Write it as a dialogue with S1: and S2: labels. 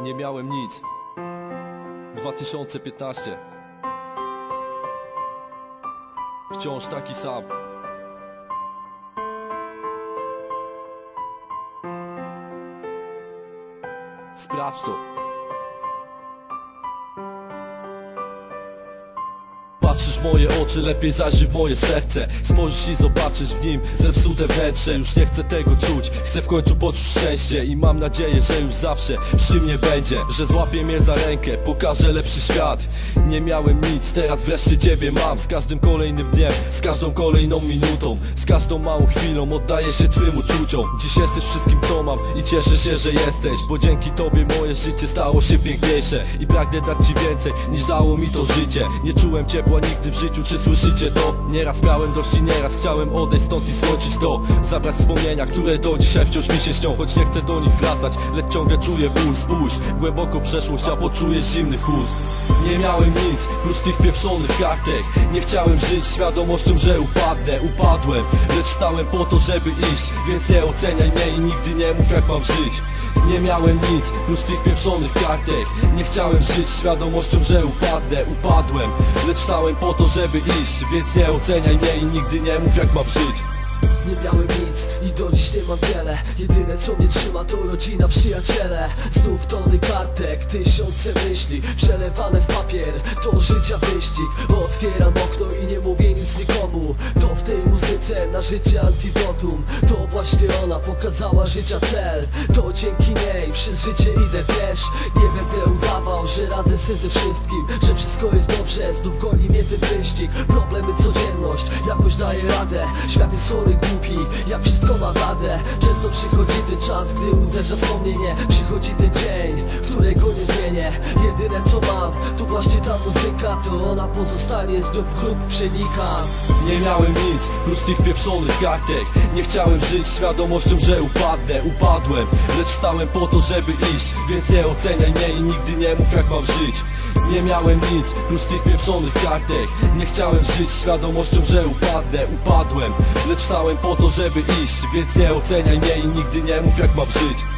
S1: Nie miałem nic. 2015 Wciąż taki sam. Sprawdź to W moje oczy, lepiej zajrzyj w moje serce. Spojrzysz i zobaczysz w nim zepsute wnętrze. Już nie chcę tego czuć, chcę w końcu poczuć szczęście. I mam nadzieję, że już zawsze przy mnie będzie Że złapie mnie za rękę, pokaże lepszy świat. Nie miałem nic, teraz wreszcie ciebie mam. Z każdym kolejnym dniem, z każdą kolejną minutą Z każdą małą chwilą oddaję się twym uczuciom. Dziś jesteś wszystkim co mam i cieszę się, że jesteś Bo dzięki tobie moje życie stało się piękniejsze. I pragnę dać ci więcej niż dało mi to życie. Nie czułem ciepła nigdy w życiu, czy słyszycie to? Nieraz miałem dość i nieraz chciałem odejść stąd i skończyć to. Zabrać wspomnienia, które do dzisiaj wciąż mi się śnią Choć nie chcę do nich wracać, lecz ciągle czuję ból Spójrz, głęboko przeszłość, a poczuję zimny chłód. Nie miałem nic, prócz tych pieprzonych kartek. Nie chciałem żyć świadomością, że upadnę Upadłem, lecz wstałem po to, żeby iść Więc nie oceniaj mnie i nigdy nie mów jak mam żyć nie miałem nic, prócz tych pieprzonych kartek. Nie chciałem żyć świadomością, że upadnę Upadłem, lecz wstałem po to, żeby iść Więc nie oceniaj mnie i nigdy nie mów jak mam żyć
S2: Nie miałem nic i do dziś nie mam wiele. Jedyne co mnie trzyma to rodzina, przyjaciele. Znów tony kartek, tysiące myśli Przelewane w papier, to życia wyścig Otwieram okno i nie mówię nic nikomu. To w tej muzyce na życie antidotum. To właśnie ona pokazała życia cel. To dzięki niej przez życie idę, wiesz. Nie będę udawał, że radzę sobie ze wszystkim Że wszystko jest dobrze, znów goni mnie ten wyścig. Problemy codzienność, jakoś daję radę. Świat jest chory, głupi, jak wszystko ma wadę Często przychodzi ten czas, gdy uderza wspomnienie. Przychodzi ten dzień, którego nie zmienię. Jedyne co mam, to właśnie ta muzyka. To ona pozostanie, znów w grób przenika.
S1: Nie miałem nic, prócz tych pieprzonych kartek. Nie chciałem żyć świadomością, że upadnę. Upadłem, lecz wstałem po to, żeby iść. Więc nie oceniaj mnie i nigdy nie mów jak mam żyć nie miałem nic, prócz tych pieprzonych kartek. Nie chciałem żyć świadomością, że upadnę Upadłem, lecz wstałem po to, żeby iść Więc nie oceniaj mnie i nigdy nie mów jak mam żyć